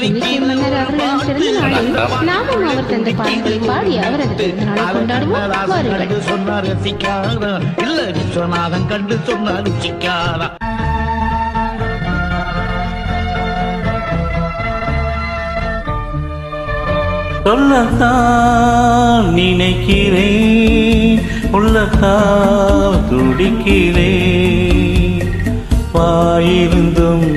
இன்னைக்கு மன்னர் அவர்களின் பிறந்த நாளில் நாமும் அவர் தந்த பாடல்களை பாடி அவரது பிறந்த நாளை கொண்டாடுவோம் வாருங்கள் கண்டு சொன்னார் இல்ல விஸ்வநாதன் கண்டு சொன்னாரு சிக்காரா சொல்லத்தான் நினைக்கிறேன் உள்ளத்தால் துடிக்கிறேன் வாயிருந்தும்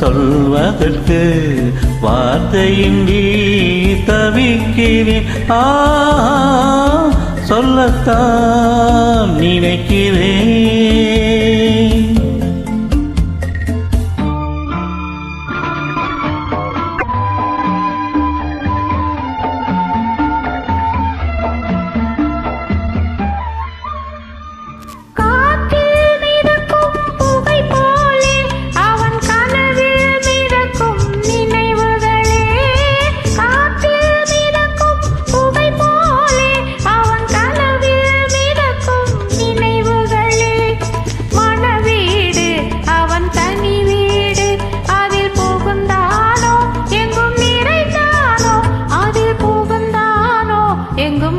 சொல்வதற்கு வார்த்தையின்றி தவிக்கிறேன் ஆ சொல்லத்தான் நினைக்கிறேன். எங்கும்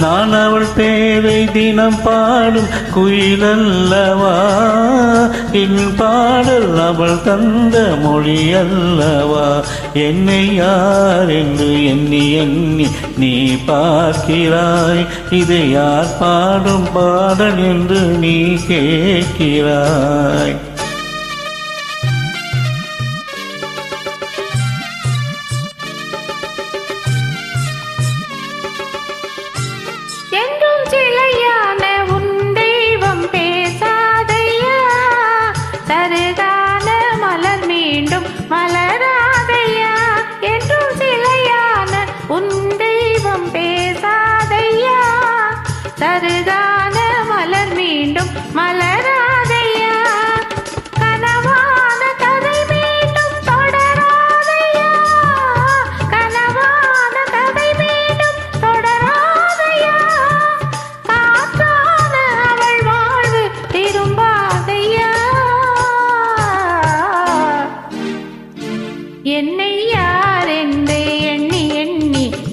நான் அவள் பேரை தினம் பாடும் குயிலல்லவா? என் பாடல் அவள் தந்த மொழி அல்லவா என்னை யார் என்று எண்ணி எண்ணி நீ பார்க்கிறாய். இதை யார் பாடும் பாடல் என்று நீ கேட்கிறாய்.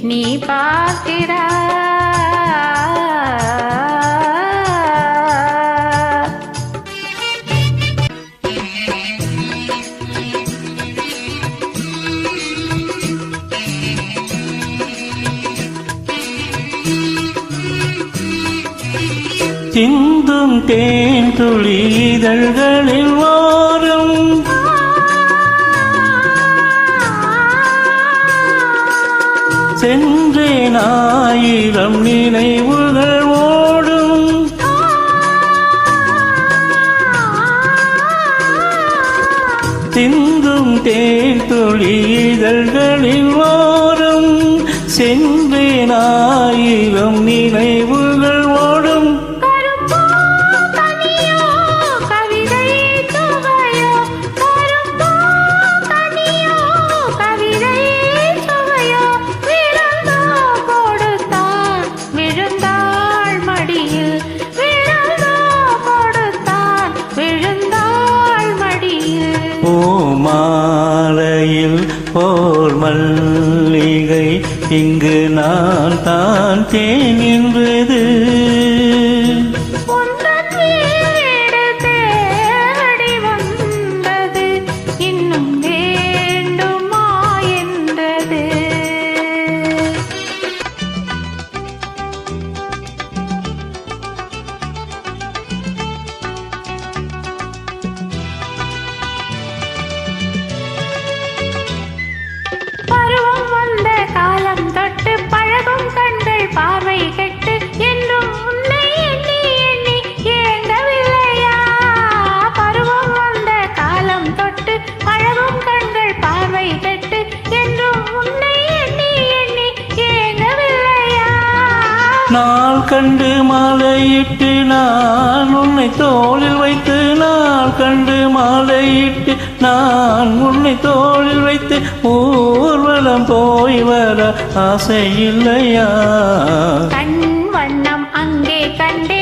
நீ பார்க்கிறா சிந்தும் தேன் துளி இதழ்களில் வாரும் சென்றேன் ஆயிரம் நினைவுகள் ஓடும் சிந்தும் தேன் துளி இதழ்களில் ஓடும் சென்றேன் பூமாலையில் போர் மல்லிகை இங்கு நான் தான் தேன் என்பது கண்டு மாலையிட்டு நான் உன்னை தோளில் வைத்து நான் கண்டு மாலையிட்டு நான் உன்னை தோளில் வைத்து ஊர்வலம் போய் வர ஆசை இல்லையா? கண் வண்ணம் அங்கே கண்டே